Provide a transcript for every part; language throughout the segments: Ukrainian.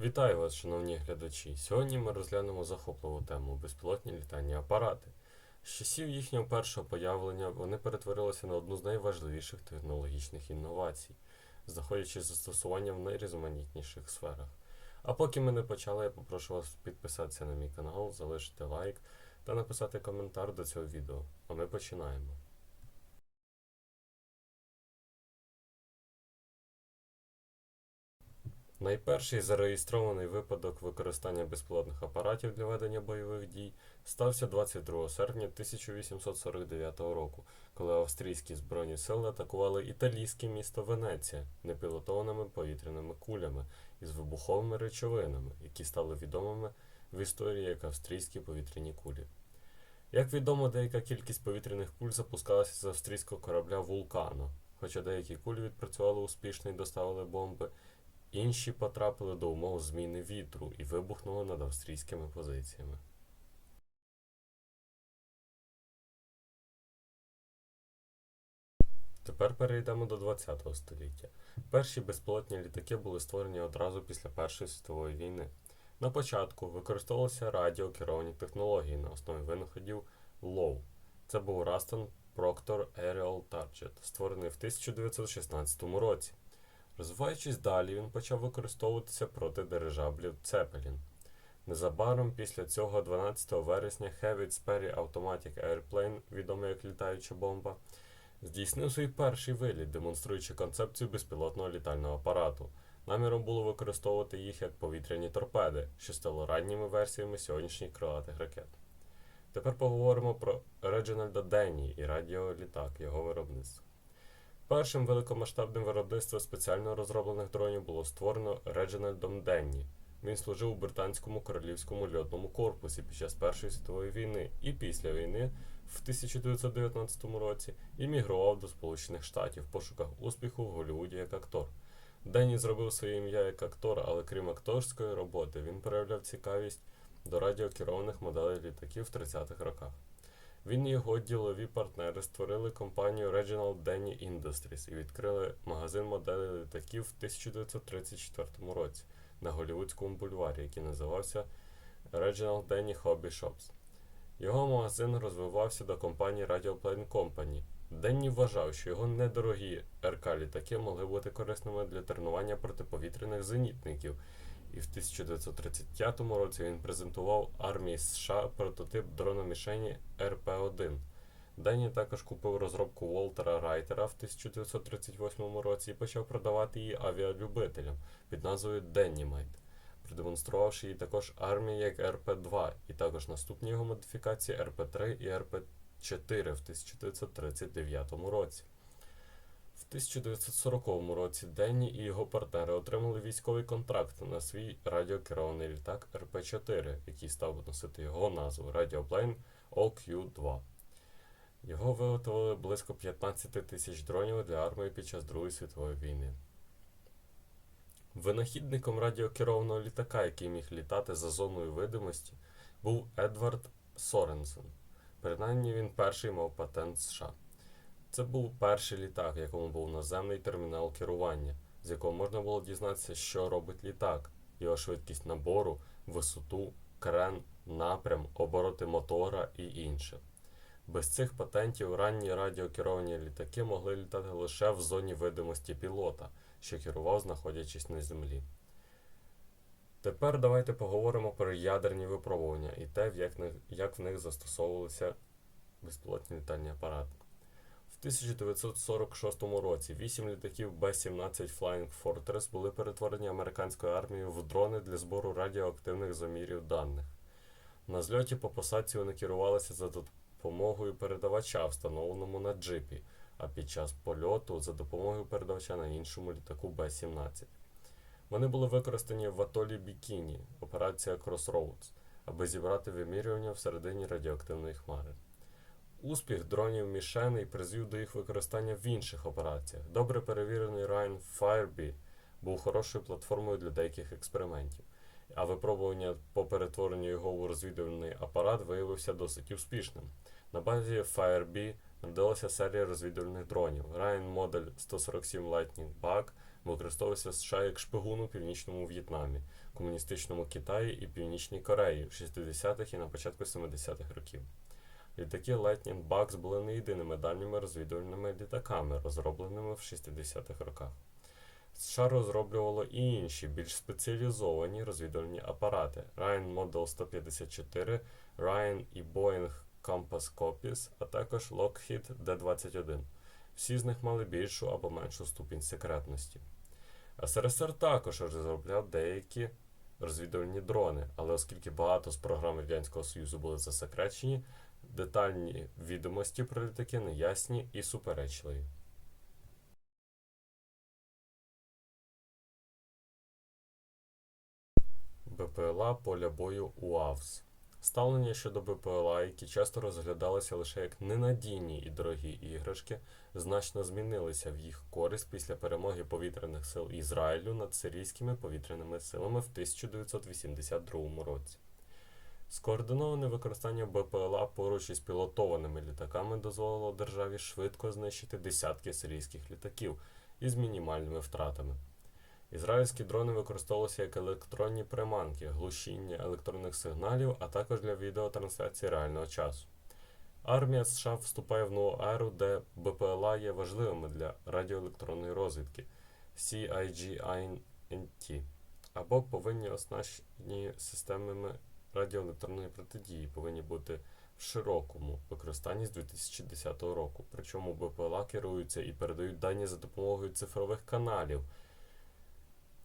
Вітаю вас, шановні глядачі. Сьогодні ми розглянемо захопливу тему безпілотні літальні апарати. З часів їхнього першого появлення вони перетворилися на одну з найважливіших технологічних інновацій, знаходячи застосування в найрізноманітніших сферах. А поки ми не почали, я попрошу вас підписатися на мій канал, залишити лайк та написати коментар до цього відео. А ми починаємо. Найперший зареєстрований випадок використання безпілотних апаратів для ведення бойових дій стався 22 серпня 1849 року, коли австрійські збройні сили атакували італійське місто Венеція непілотованими повітряними кулями із вибуховими речовинами, які стали відомими в історії як австрійські повітряні кулі. Як відомо, деяка кількість повітряних куль запускалася з австрійського корабля Вулкано, хоча деякі кулі відпрацювали успішно і доставили бомби. Інші потрапили до умов зміни вітру і вибухнули над австрійськими позиціями. Тепер перейдемо до 20 століття. Перші безпілотні літаки були створені одразу після Першої світової війни. На початку використовувалися радіокеровані технології на основі винаходів LOW. Це був Raston Proctor Aerial Target, створений в 1916 році. Розвиваючись далі, він почав використовуватися проти дирижаблів Цепелін. Незабаром після цього, 12 вересня, Hewitt Sperry Automatic Airplane, відомий як літаюча бомба, здійснив свій перший виліт, демонструючи концепцію безпілотного літального апарату. Наміром було використовувати їх як повітряні торпеди, що стало ранніми версіями сьогоднішніх крилатих ракет. Тепер поговоримо про Реджинальда Денні і радіолітак, його виробництво. Першим великомасштабним виробництвом спеціально розроблених дронів було створено Реджинальдом Денні. Він служив у британському королівському льотному корпусі під час Першої світової війни і після війни в 1919 році іммігрував до Сполучених Штатів в пошуках успіху в Голлівуді як актор. Денні зробив своє ім'я як актор, але крім акторської роботи, він проявляв цікавість до радіокерованих моделей літаків в 30-х роках. Він і його ділові партнери створили компанію Reginald Denny Industries і відкрили магазин моделей літаків в 1934 році на Голлівудському бульварі, який називався Reginald Denny Hobby Shops. Його магазин розвивався до компанії Radioplane Company. Денні вважав, що його недорогі РК-літаки могли бути корисними для тренування протиповітряних зенітників, і в 1935 році він презентував армії США прототип дрона-мішені РП-1. Денні також купив розробку Волтера Райтера в 1938 році і почав продавати її авіалюбителям під назвою Деннімайт, продемонструвавши її також армії як РП-2 і також наступні його модифікації РП-3 і РП-4 в 1939 році. В 1940 році Денні і його партнери отримали військовий контракт на свій радіокерований літак РП-4, який став носити його назву Radioplane OQ-2. Його виготовили близько 15 тисяч дронів для армії під час Другої світової війни. Винахідником радіокерованого літака, який міг літати за зоною видимості, був Едвард Соренсен. Принаймні він перший мав патент США. Це був перший літак, в якому був наземний термінал керування, з якого можна було дізнатися, що робить літак, його швидкість набору, висоту, крен, напрям, обороти мотора і інше. Без цих патентів ранні радіокеровані літаки могли літати лише в зоні видимості пілота, що керував, знаходячись на землі. Тепер давайте поговоримо про ядерні випробування і те, як, в них застосовувалися безпілотні літальні апарати. В 1946 році вісім літаків Б-17 Flying Fortress були перетворені американською армією в дрони для збору радіоактивних замірів даних. На зльоті по посадці вони керувалися за допомогою передавача, встановленому на джипі, а під час польоту за допомогою передавача на іншому літаку Б-17. Вони були використані в атолі Бікіні, операція Crossroads, аби зібрати вимірювання всередині радіоактивної хмари. Успіх дронів мішеней призвів до їх використання в інших операціях. Добре перевірений Ryan Firebee був хорошою платформою для деяких експериментів, а випробування по перетворенню його у розвідувальний апарат виявився досить успішним. На базі Firebee народилася серія розвідувальних дронів Ryan Model 147 Lightning Bug, використовувався США як шпигун у північному В'єтнамі, комуністичному Китаї і Північній Кореї в 60-х і на початку 70-х років. Літаки Lightning Bugs були не єдиними дальніми розвідувальними літаками, розробленими в 60-х роках. США розроблювало і інші, більш спеціалізовані розвідувальні апарати Ryan Model 154, Ryan і Boeing Compass Copies, а також Lockheed D-21. Всі з них мали більшу або меншу ступінь секретності. СРСР також розробляв деякі розвідувальні дрони, але оскільки багато з програм Радянського Союзу були засекречені, детальні відомості про літаки неясні і суперечливі. БПЛА поля бою УАВС. Ставлення щодо БПЛА, які часто розглядалися лише як ненадійні і дорогі іграшки, значно змінилися в їх користь після перемоги повітряних сил Ізраїлю над сирійськими повітряними силами в 1982 році. Скоординоване використання БПЛА поруч із пілотованими літаками дозволило державі швидко знищити десятки сирійських літаків із мінімальними втратами. Ізраїльські дрони використовувалися як електронні приманки, глушіння електронних сигналів, а також для відеотрансляції реального часу. Армія США вступає в нову еру, де БПЛА є важливими для радіоелектронної розвідки CIGINT, або повинні оснащені системами радіоелектронної протидії, повинні бути в широкому використанні з 2010 року. Причому БПЛА керуються і передають дані за допомогою цифрових каналів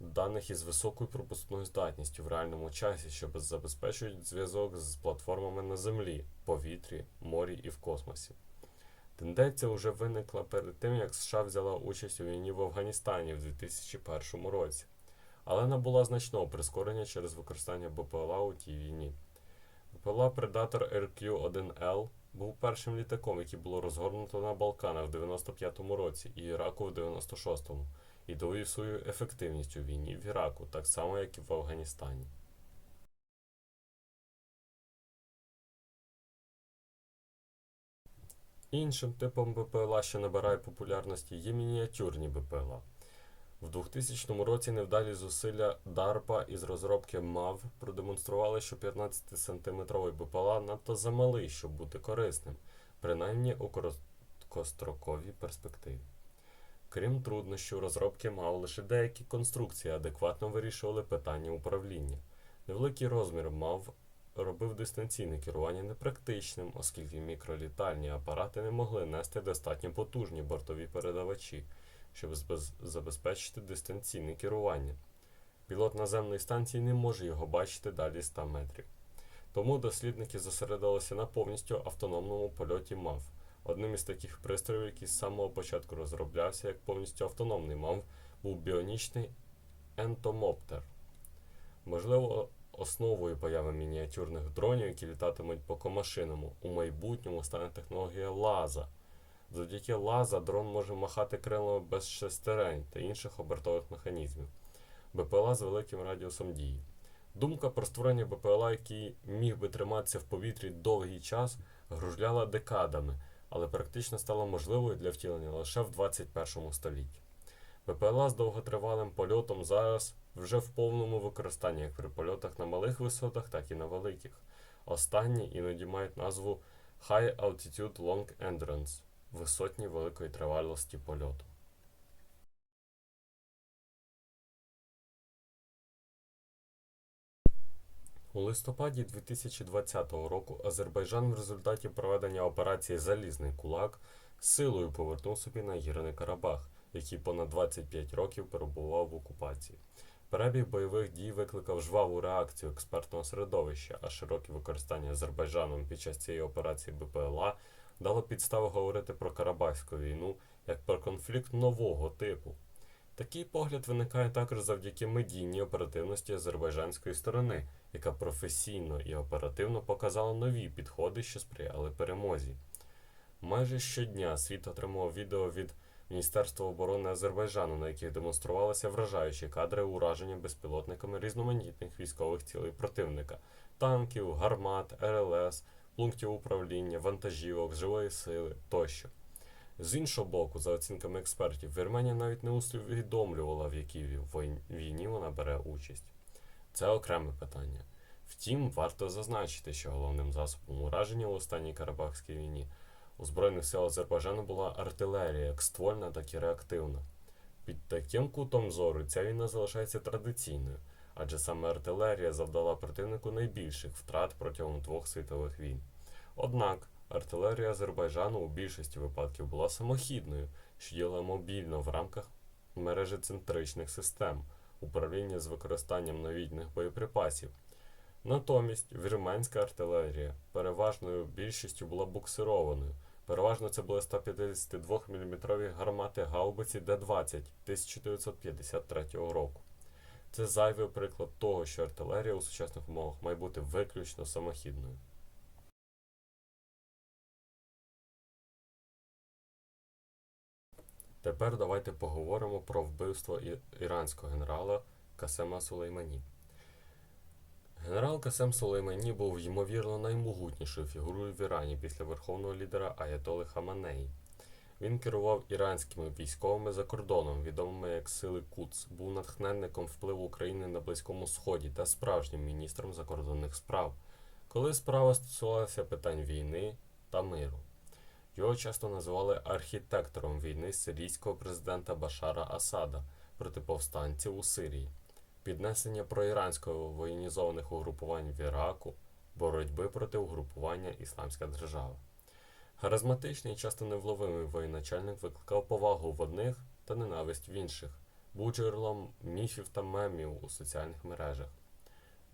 даних із високою пропускною здатністю в реальному часі, що забезпечують зв'язок з платформами на землі, повітрі, морі і в космосі. Тенденція вже виникла перед тим, як США взяла участь у війні в Афганістані в 2001 році, але набула значного прискорення через використання БПЛА у тій війні. БПЛА Predator RQ-1L був першим літаком, який було розгорнуто на Балканах в 95-му році і Іраку в 96-му і довів свою ефективність у війні в Іраку, так само як і в Афганістані. Іншим типом БПЛА, що набирає популярності, є мініатюрні БПЛА. В 2000 році невдалі зусилля DARPA із розробки MAV продемонстрували, що 15-сантиметровий БПЛА надто замалий, щоб бути корисним, принаймні у короткостроковій перспективі. Крім труднощів розробки мав лише деякі конструкції адекватно вирішували питання управління. Невеликий розмір мав робив дистанційне керування непрактичним, оскільки мікролітальні апарати не могли нести достатньо потужні бортові передавачі, щоб забезпечити дистанційне керування. Пілот наземної станції не може його бачити далі 100 метрів. Тому дослідники зосередилися на повністю автономному польоті МАВ. Одним із таких пристроїв, який з самого початку розроблявся як повністю автономний мав, був біонічний ентомоптер. Можливо, основою появи мініатюрних дронів, які літатимуть по комашиному, у майбутньому стане технологія лаза. Завдяки лаза дрон може махати крилами без шестерень та інших обертових механізмів. БПЛА з великим радіусом дії. Думка про створення БПЛА, який міг би триматися в повітрі довгий час, гружляла декадами але практично стала можливою для втілення лише в 21 столітті. БПЛА з довготривалим польотом зараз вже в повному використанні як при польотах на малих висотах, так і на великих. Останні іноді мають назву High Altitude Long Endurance висотні великої тривалості польоту. У листопаді 2020 року Азербайджан в результаті проведення операції Залізний кулак силою повернув собі нагірний Карабах, який понад 25 років перебував в окупації. Перебіг бойових дій викликав жваву реакцію експертного середовища, а широке використання Азербайджаном під час цієї операції БПЛА дало підставу говорити про Карабахську війну як про конфлікт нового типу. Такий погляд виникає також завдяки медійній оперативності азербайджанської сторони, яка професійно і оперативно показала нові підходи, що сприяли перемозі. Майже щодня світ отримував відео від Міністерства оборони Азербайджану, на яких демонструвалися вражаючі кадри ураження безпілотниками різноманітних військових цілей противника танків, гармат, РЛС, пунктів управління, вантажівок, живої сили тощо. З іншого боку, за оцінками експертів, Вірменія навіть не усвідомлювала, в якій війні вона бере участь. Це окреме питання. Втім, варто зазначити, що головним засобом ураження у останній Карабахській війні у Збройних сил Азербайджану була артилерія, як ствольна, так і реактивна. Під таким кутом зору ця війна залишається традиційною, адже саме артилерія завдала противнику найбільших втрат протягом двох світових війн. Однак артилерія Азербайджану у більшості випадків була самохідною, що діяла мобільно в рамках мережі центричних систем управління з використанням новітніх боєприпасів. Натомість вірменська артилерія переважною більшістю була буксированою. Переважно це були 152 мм гармати гаубиці Д-20 1953 року. Це зайвий приклад того, що артилерія у сучасних умовах має бути виключно самохідною. Тепер давайте поговоримо про вбивство іранського генерала Касема Сулеймані. Генерал Касем Сулеймані був ймовірно наймогутнішою фігурою в Ірані після верховного лідера Аятоли Хаманеї. Він керував іранськими військовими за кордоном, відомими як Сили Куц, був натхненником впливу України на Близькому Сході та справжнім міністром закордонних справ, коли справа стосувалася питань війни та миру. Його часто називали архітектором війни сирійського президента Башара Асада проти повстанців у Сирії, піднесення проіранського воєнізованих угрупувань в Іраку, боротьби проти угрупування Ісламська держава. Харизматичний і часто невловимий воєначальник викликав повагу в одних та ненависть в інших, був джерелом міфів та мемів у соціальних мережах.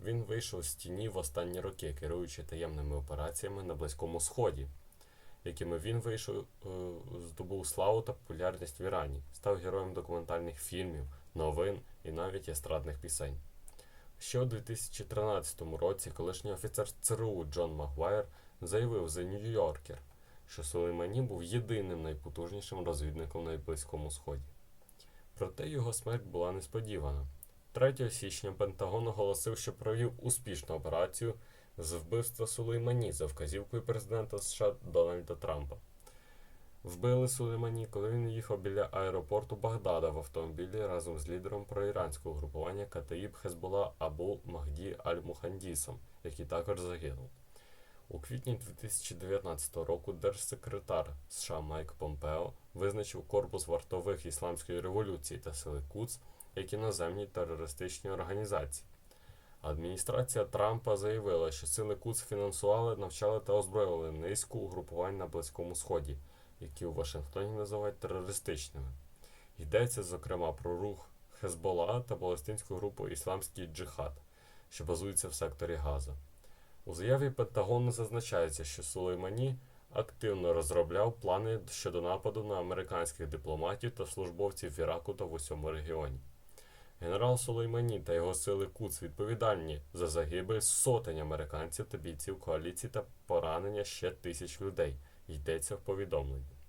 Він вийшов з тіні в останні роки, керуючи таємними операціями на Близькому Сході, якими він вийшов, е, здобув славу та популярність в Ірані, став героєм документальних фільмів, новин і навіть естрадних пісень. Ще у 2013 році колишній офіцер ЦРУ Джон Магуайр заявив за Нью-Йоркер, що Сулеймані був єдиним найпотужнішим розвідником на Близькому Сході. Проте його смерть була несподівана. 3 січня Пентагон оголосив, що провів успішну операцію з вбивства Сулеймані за вказівкою президента США Дональда Трампа. Вбили Сулеймані, коли він їхав біля аеропорту Багдада в автомобілі разом з лідером проіранського групування Катаїб Хезбола Абу Махді Аль-Мухандісом, який також загинув. У квітні 2019 року держсекретар США Майк Помпео визначив корпус вартових ісламської революції та сили Куц як іноземні терористичні організації. Адміністрація Трампа заявила, що сили Куц фінансували, навчали та озброювали низку угрупувань на Близькому Сході, які у Вашингтоні називають терористичними. Йдеться, зокрема, про рух Хезбола та палестинську групу Ісламський джихад, що базується в секторі Газа. У заяві Пентагону зазначається, що Сулеймані активно розробляв плани щодо нападу на американських дипломатів та службовців в Іраку та в усьому регіоні. Генерал Сулеймані та його сили Куц відповідальні за загибель сотень американців та бійців коаліції та поранення ще тисяч людей. Йдеться в повідомленні.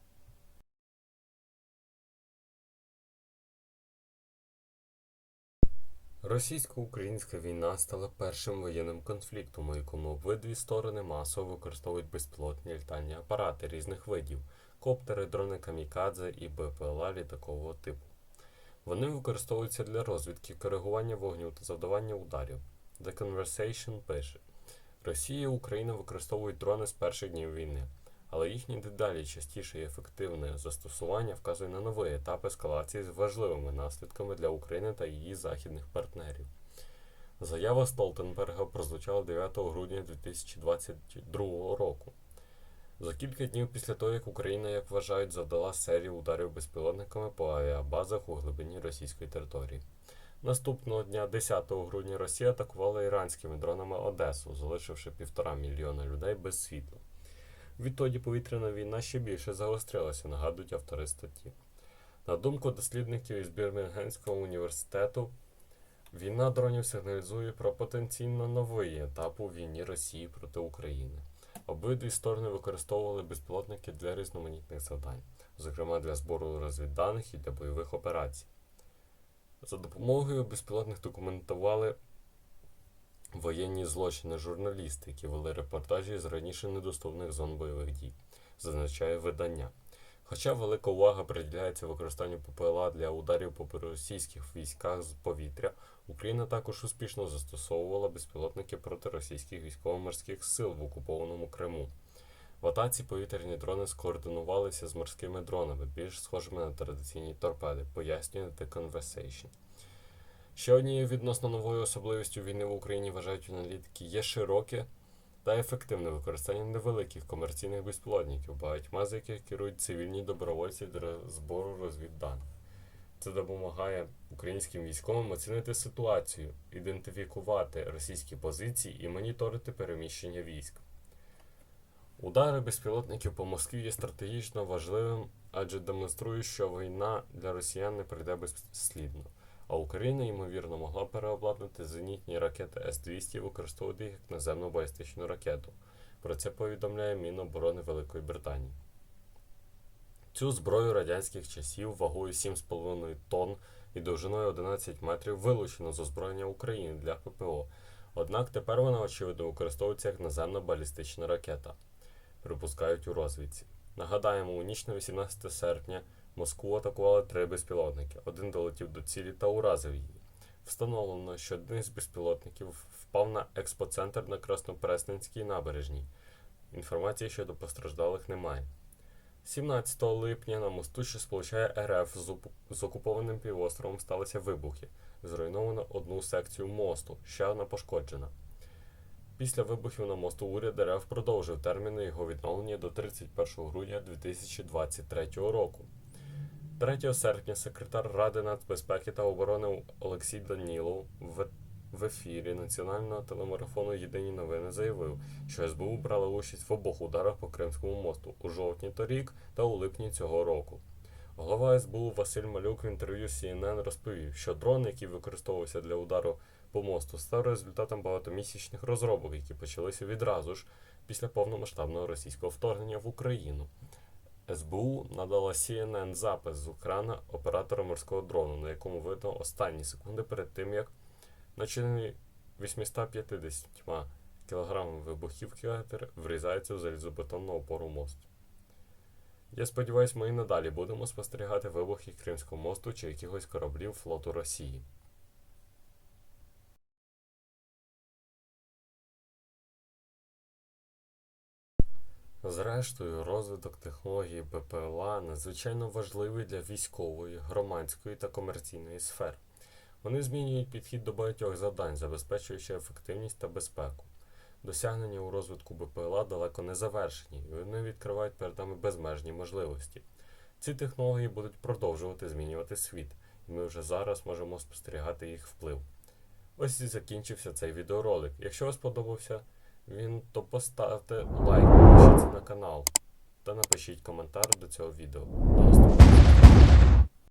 Російсько-українська війна стала першим воєнним конфліктом, у якому обидві сторони масово використовують безпілотні літальні апарати різних видів коптери, дрони камікадзе і БПЛА літакового типу. Вони використовуються для розвідки, коригування вогню та завдавання ударів. The Conversation пише: Росія і Україна використовують дрони з перших днів війни, але їхнє дедалі частіше і ефективне застосування вказує на новий етап ескалації з важливими наслідками для України та її західних партнерів. Заява Столтенберга прозвучала 9 грудня 2022 року. За кілька днів після того, як Україна, як вважають, завдала серію ударів безпілотниками по авіабазах у глибині російської території. Наступного дня, 10 грудня, Росія атакувала іранськими дронами Одесу, залишивши півтора мільйона людей без світла. Відтоді повітряна війна ще більше загострилася, нагадують автори статті. На думку дослідників із Бірмінгемського університету, війна дронів сигналізує про потенційно новий етап у війні Росії проти України. Обидві сторони використовували безпілотники для різноманітних завдань, зокрема для збору розвідданих і для бойових операцій. За допомогою безпілотних документували воєнні злочини журналісти, які вели репортажі з раніше недоступних зон бойових дій, зазначає видання. Хоча велика увага приділяється використанню ППЛА для ударів по російських військах з повітря, Україна також успішно застосовувала безпілотники проти російських військово-морських сил в окупованому Криму. В атаці повітряні дрони скоординувалися з морськими дронами, більш схожими на традиційні торпеди, пояснює The Conversation. Ще однією відносно новою особливістю війни в Україні вважають аналітики є широке та ефективне використання невеликих комерційних безпілотників, багатьма з яких керують цивільні добровольці для збору розвідданих. Це допомагає українським військовим оцінити ситуацію, ідентифікувати російські позиції і моніторити переміщення військ. Удари безпілотників по Москві є стратегічно важливим, адже демонструє, що війна для росіян не пройде безслідно. А Україна, ймовірно, могла переобладнати зенітні ракети С-200 і використовувати їх як наземну балістичну ракету. Про це повідомляє Міноборони Великої Британії. Цю зброю радянських часів вагою 7,5 тонн і довжиною 11 метрів вилучено з озброєння України для ППО. Однак тепер вона, очевидно, використовується як наземна балістична ракета, припускають у розвідці. Нагадаємо, у ніч на 18 серпня Москву атакували три безпілотники. Один долетів до цілі та уразив її. Встановлено, що один з безпілотників впав на експоцентр на Краснопресненській набережній. Інформації щодо постраждалих немає. 17 липня на мосту, що сполучає РФ з окупованим півостровом, сталися вибухи. Зруйновано одну секцію мосту, ще одна пошкоджена. Після вибухів на мосту уряд РФ продовжив терміни його відновлення до 31 грудня 2023 року. 3 серпня секретар Ради нацбезпеки та оборони Олексій Данілов в, в ефірі національного телемарафону Єдині новини заявив, що СБУ брала участь в обох ударах по Кримському мосту у жовтні торік та у липні цього року. Голова СБУ Василь Малюк в інтерв'ю CNN розповів, що дрон, який використовувався для удару по мосту, став результатом багатомісячних розробок, які почалися відразу ж після повномасштабного російського вторгнення в Україну. СБУ надала CNN запис з екрана оператора морського дрону, на якому видно останні секунди перед тим, як начинений 850 кг вибухівки врізається в залізобетонну опору мосту. Я сподіваюся, ми і надалі будемо спостерігати вибухи Кримського мосту чи якихось кораблів флоту Росії. Зрештою, розвиток технології БПЛА надзвичайно важливий для військової, громадської та комерційної сфер. Вони змінюють підхід до багатьох завдань, забезпечуючи ефективність та безпеку. Досягнення у розвитку БПЛА далеко не завершені, і вони відкривають перед нами безмежні можливості. Ці технології будуть продовжувати змінювати світ, і ми вже зараз можемо спостерігати їх вплив. Ось і закінчився цей відеоролик. Якщо вам сподобався він, то поставте лайк, на канал та напишіть коментар до цього відео. До наступного.